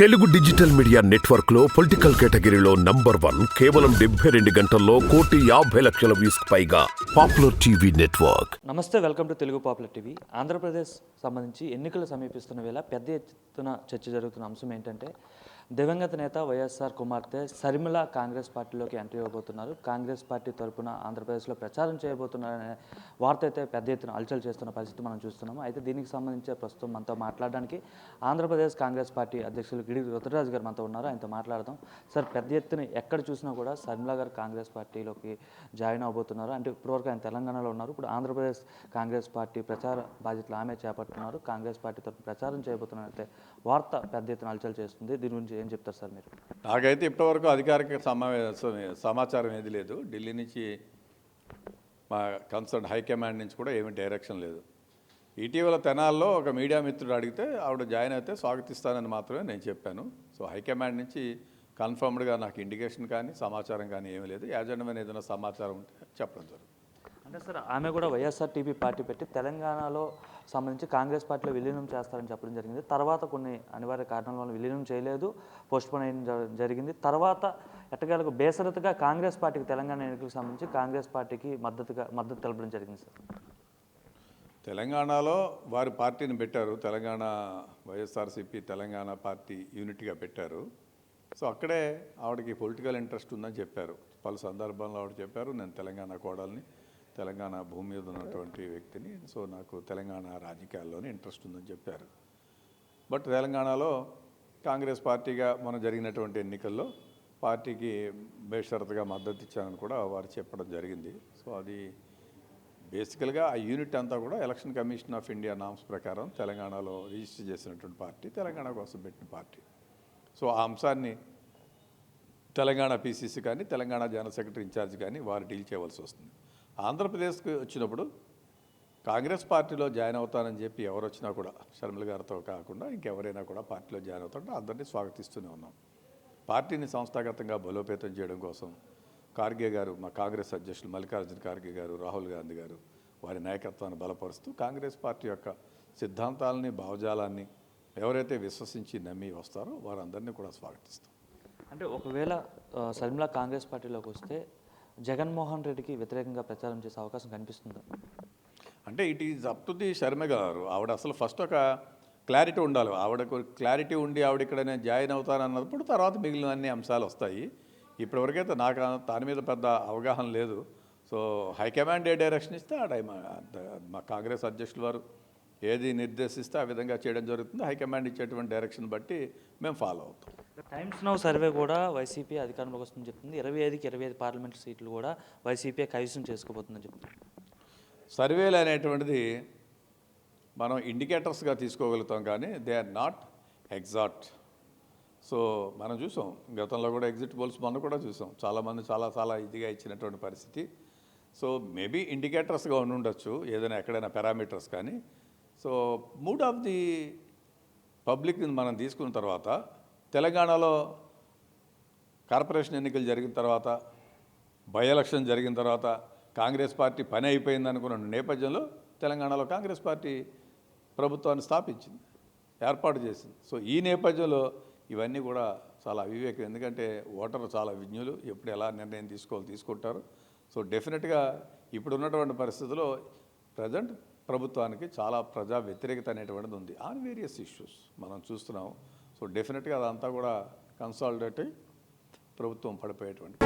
Telugu digital media నెట్వర్క్లో political కేటగిరీలో number one కేవలం డెబ్బై రెండు గంటల్లో కోటి యాభై లక్షల వ్యూస్ పైగా పాపులర్ టీవీ నెట్వర్క్. నమస్తే welcome to Telugu popular TV. Andhra Pradesh సంబంధించి ఎన్నికలు సమీపిస్తున్న వేళ పెద్ద ఎత్తున చర్చ జరుగుతున్న అంశం ఏంటంటే దివంగత నేత వైఎస్ఆర్ కుమార్తె శర్మిల కాంగ్రెస్ పార్టీలోకి ఎంట్రీ ఇవ్వబోతున్నారు. కాంగ్రెస్ పార్టీ తరపున ఆంధ్రప్రదేశ్లో ప్రచారం చేయబోతున్నారనే వార్త అయితే పెద్ద ఎత్తున అలచల్ చేస్తున్న పరిస్థితి మనం చూస్తున్నాము. అయితే దీనికి సంబంధించి ప్రస్తుతం మనతో మాట్లాడడానికి ఆంధ్రప్రదేశ్ కాంగ్రెస్ పార్టీ అధ్యక్షులు గిడి రుతురాజు గారు మనతో ఉన్నారు. ఆయనతో మాట్లాడదాం. సార్ పెద్ద ఎత్తున ఎక్కడ చూసినా కూడా శర్మిల గారు కాంగ్రెస్ పార్టీలోకి జాయిన్ అవబోతున్నారు. అంటే ఇప్పటివరకు ఆయన తెలంగాణలో ఉన్నారు. ఇప్పుడు ఆంధ్రప్రదేశ్ కాంగ్రెస్ పార్టీ ప్రచార బాధ్యతలు ఆమె చేపడుతున్నారు. కాంగ్రెస్ పార్టీ తరఫున ప్రచారం చేయబోతున్నారు అయితే వార్త పెద్ద ఎత్తున అలచల్ చేస్తుంది. దీని గురించి ఏం చెప్తారు సార్ మీరు? నాకైతే ఇప్పటివరకు అధికారిక సమావేశం సమాచారం ఏది లేదు. ఢిల్లీ నుంచి మా కన్సర్న్ హైకమాండ్ నుంచి కూడా ఏమీ డైరెక్షన్ లేదు. ఇటీవల తెనాల్లో ఒక మీడియా మిత్రుడు అడిగితే ఆవిడ జాయిన్ అయితే స్వాగతిస్తానని మాత్రమే నేను చెప్పాను. సో హైకమాండ్ నుంచి కన్ఫర్మ్డ్గా నాకు ఇండికేషన్ కానీ సమాచారం కానీ ఏమీ లేదు. యాజెండమైన ఏదైనా సమాచారం ఉంటే చెప్పడం జరుగుతుంది. అంటే సార్ ఆమె కూడా వైఎస్ఆర్టీపీ పార్టీ పెట్టి తెలంగాణలో సంబంధించి కాంగ్రెస్ పార్టీలో విలీనం చేస్తారని చెప్పడం జరిగింది. తర్వాత కొన్ని అనివార్య కారణాల వల్ల విలీనం చేయలేదు పోస్ట్పోన్ అయిన జ- జరిగింది. తర్వాత ఎట్టగాలకు బేసరతుగా కాంగ్రెస్ పార్టీకి తెలంగాణ ఎన్నికలకు సంబంధించి కాంగ్రెస్ పార్టీకి మద్దతుగా మద్దతు తెలపడం జరిగింది సార్. తెలంగాణలో వారి పార్టీని పెట్టారు. తెలంగాణ వైఎస్ఆర్సీపీ తెలంగాణ పార్టీ యూనిట్గా పెట్టారు. సో అక్కడే ఆవిడకి పొలిటికల్ ఇంట్రెస్ట్ ఉందని చెప్పారు. పలు సందర్భాల్లో ఆవిడ చెప్పారు నేను తెలంగాణ కోడల్ని తెలంగాణ భూమి మీద ఉన్నటువంటి వ్యక్తిని సో నాకు తెలంగాణ రాజకీయాల్లోనే ఇంట్రెస్ట్ ఉందని చెప్పారు. బట్ తెలంగాణలో కాంగ్రెస్ పార్టీగా మనం జరిగినటువంటి ఎన్నికల్లో పార్టీకి బేషరతుగా మద్దతు ఇచ్చానని కూడా వారు చెప్పడం జరిగింది. సో అది బేసికల్గా ఆ యూనిట్ అంతా కూడా election commission of India norms ప్రకారం తెలంగాణలో రిజిస్టర్ చేసినటువంటి పార్టీ తెలంగాణ కోసం పెట్టిన పార్టీ. సో ఆ అంశాన్ని తెలంగాణ పీసీసీ కానీ తెలంగాణ జనరల్ సెక్రటరీ ఇన్ఛార్జ్ కానీ వారు డీల్ చేయవలసి వస్తుంది. ఆంధ్రప్రదేశ్కి వచ్చినప్పుడు కాంగ్రెస్ పార్టీలో జాయిన్ అవుతానని చెప్పి ఎవరు వచ్చినా కూడా షర్మిల గారితో కాకుండా ఇంకెవరైనా కూడా పార్టీలో జాయిన్ అవుతుంటే అందరినీ స్వాగతిస్తూనే ఉన్నాం. పార్టీని సంస్థాగతంగా బలోపేతం చేయడం కోసం ఖార్గే గారు మా కాంగ్రెస్ అధ్యక్షులు మల్లికార్జున ఖార్గే గారు రాహుల్ గాంధీ గారు వారి నాయకత్వాన్ని బలపరుస్తూ కాంగ్రెస్ పార్టీ యొక్క సిద్ధాంతాలని భావజాలాన్ని ఎవరైతే విశ్వసించి నమ్మి వస్తారో వారందరినీ కూడా స్వాగతిస్తాం. అంటే ఒకవేళ ఆ, శర్మిల కాంగ్రెస్ పార్టీలోకి వస్తే జగన్మోహన్ రెడ్డికి వ్యతిరేకంగా ప్రచారం చేసే అవకాశం కనిపిస్తుందా? అంటే it is up to the Sharma గారు ఆవిడ అసలు ఫస్ట్ ఒక క్లారిటీ ఉండాలి. ఆవిడకు క్లారిటీ ఉండి ఆవిడ ఇక్కడ నేను జాయిన్ అవుతాను అన్నప్పుడు తర్వాత మిగిలిన అన్ని అంశాలు వస్తాయి. ఇప్పటివరకైతే నాకు దాని మీద పెద్ద అవగాహన లేదు. సో హైకమాండ్ ఏ డైరెక్షన్ ఇస్తే ఆ మా కాంగ్రెస్ అధ్యక్షులు వారు ఏది నిర్దేశిస్తే ఆ విధంగా చేయడం జరుగుతుంది. హైకమాండ్ ఇచ్చేటువంటి డైరెక్షన్ బట్టి మేము ఫాలో అవుతాం. టైమ్స్ నౌ సర్వే కూడా వైసీపీ అధికారంలోకి వస్తుందని చెప్తుంది. ఇరవై ఐదుకి ఇరవై ఐదు పార్లమెంట్ సీట్లు కూడా వైసీపీ కైవసం చేసుకోబోతుందని చెప్తుంది. సర్వేలు అనేటువంటిది మనం ఇండికేటర్స్గా తీసుకోగలుగుతాం కానీ they are not exact so మనం చూసాం. గతంలో కూడా ఎగ్జిట్ పోల్స్ మొన్న కూడా చూసాం. చాలామంది చాలా చాలా ఇదిగా ఇచ్చినటువంటి పరిస్థితి. సో మేబీ ఇండికేటర్స్గా ఉండి ఉండొచ్చు ఏదైనా ఎక్కడైనా పారామీటర్స్ కానీ సో మూడ్ ఆఫ్ ది పబ్లిక్ని మనం తీసుకున్న తర్వాత తెలంగాణలో కార్పొరేషన్ ఎన్నికలు జరిగిన తర్వాత బై ఎలక్షన్ జరిగిన తర్వాత కాంగ్రెస్ పార్టీ పని అయిపోయింది అనుకున్న నేపథ్యంలో తెలంగాణలో కాంగ్రెస్ పార్టీ ప్రభుత్వాన్ని స్థాపించింది ఏర్పాటు చేసింది. సో ఈ నేపథ్యంలో ఇవన్నీ కూడా చాలా అవివేకం. ఎందుకంటే ఓటర్లు చాలా విజ్ఞులు ఎప్పుడు ఎలా నిర్ణయం తీసుకోవాలి తీసుకుంటారు. సో డెఫినెట్గా ఇప్పుడు ఉన్నటువంటి పరిస్థితుల్లో ప్రజెంట్ ప్రభుత్వానికి చాలా ప్రజా వ్యతిరేకత అనేటువంటిది ఉంది. ఆన్ వేరియస్ ఇష్యూస్ మనం చూస్తున్నాం. సో డెఫినెట్గా అదంతా కూడా కన్సాలిడేట్ అయి ప్రభుత్వం పడిపోయేటువంటి